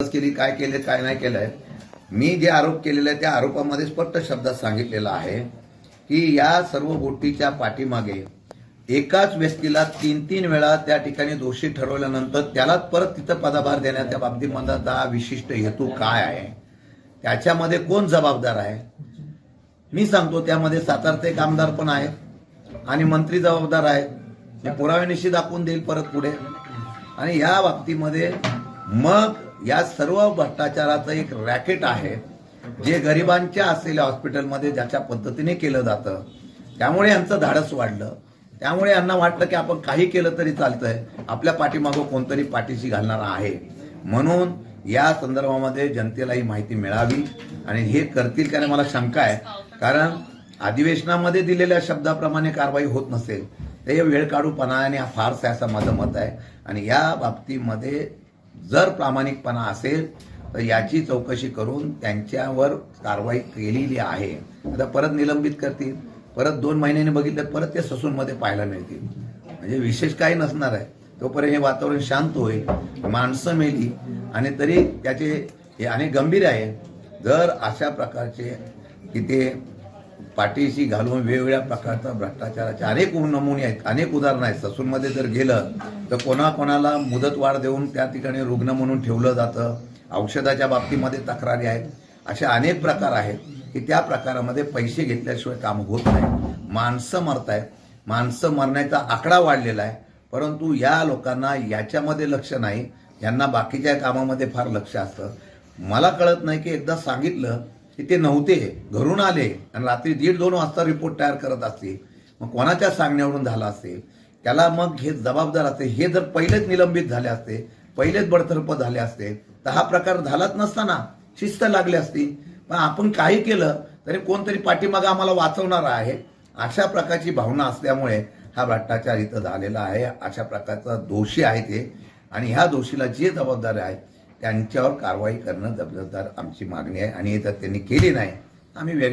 केली काय केले काय नाही केलंय. मी जे आरोप केलेले आहे त्या आरोपामध्ये स्पष्ट शब्दात सांगितलेलं आहे की या सर्व गोष्टीच्या पाठीमागे एकाच व्यक्तीला तीन तीन वेळा त्या ठिकाणी दोषी ठरवल्यानंतर त्यालाच परत तिथं पदाभार देण्याच्या बाबतीमधला विशिष्ट हेतू काय आहे? त्याच्यामध्ये कोण जबाबदार आहे? मी सांगतो त्यामध्ये सातारचे एक आमदार पण आहेत आणि मंत्री जबाबदार आहेत. हे पुराव्यानिशी दाखवून देईल परत पुढे. आणि या बाबतीमध्ये मग या सर्व भ्रष्टाचाराचं एक रॅकेट आहे जे गरिबांच्या असलेल्या हॉस्पिटलमध्ये ज्याच्या पद्धतीने केलं जातं त्यामुळे यांचं धाडस वाढलं. त्यामुळे यांना वाटलं की आपण काही केलं तरी चालतंय आपल्या पाठीमागं कोणतरी पाठीशी घालणार आहे. म्हणून या संदर्भामध्ये जनतेला ही माहिती मिळावी आणि हे करतील का मला शंका आहे. कारण अधिवेशनामध्ये दिलेल्या शब्दाप्रमाणे कारवाई होत नसेल ते वेळ काढूपणा हा फारसा असं माझं मत आहे. आणि या बाबतीमध्ये जर प्रामाणिकपणा असेल तर याची चौकशी करून त्यांच्यावर कारवाई केलेली आहे. आता परत निलंबित करतील. परत दोन महिन्यांनी बघितलं तर परत ते ससूनमध्ये पाहायला मिळतील. म्हणजे विशेष काही नसणार आहे. तोपर्यंत हे वातावरण शांत होईल माणसं मेली आणि तरी त्याचे हे आणि गंभीर आहे. जर अशा प्रकारचे की ते पाठीशी घालून वेगवेगळ्या प्रकारचा भ्रष्टाचाराचे अनेक नमुने आहेत अनेक उदाहरणं आहेत. ससूनमध्ये जर गेलं तर कोणाकोणाला मुदतवाढ देऊन त्या ठिकाणी रुग्ण म्हणून ठेवलं जातं. औषधाच्या बाबतीमध्ये तक्रारी आहेत. असे अनेक प्रकार आहेत की त्या प्रकारामध्ये पैसे घेतल्याशिवाय काम होत नाही. माणसं मरत आहेत. माणसं मरण्याचा आकडा वाढलेला आहे. परंतु या लोकांना याच्यामध्ये लक्ष नाही. यांना बाकीच्या कामामध्ये फार लक्ष असतं. मला कळत नाही की एकदा सांगितलं की ते नव्हते. घरून आले आणि रात्री दीड दोन वाजता रिपोर्ट तयार करत असतील. मग कोणाच्या सांगण्यावरून झाला असेल? त्याला मग हे जबाबदार असते. हे जर पहिलेच निलंबित झाले असते पहिलेच बडतर्फ झाले असते तर हा प्रकार झालाच नसताना शिस्त लागली असती. पण आपण काही केलं तरी कोणतरी पाठीमागं आम्हाला वाचवणार आहे. अशा प्रकारची भावना असल्यामुळे हा भ्रष्टाचार इथं झालेला आहे. अशा प्रकारचा दोषी आहे ते. आणि ह्या दोषीला जे जबाबदार आहे त्यांच्यावर कारवाई करणं जबाबदार आमची मागणी आहे आणि जर त्यांनी केली नाही. आम्ही वेगळ्या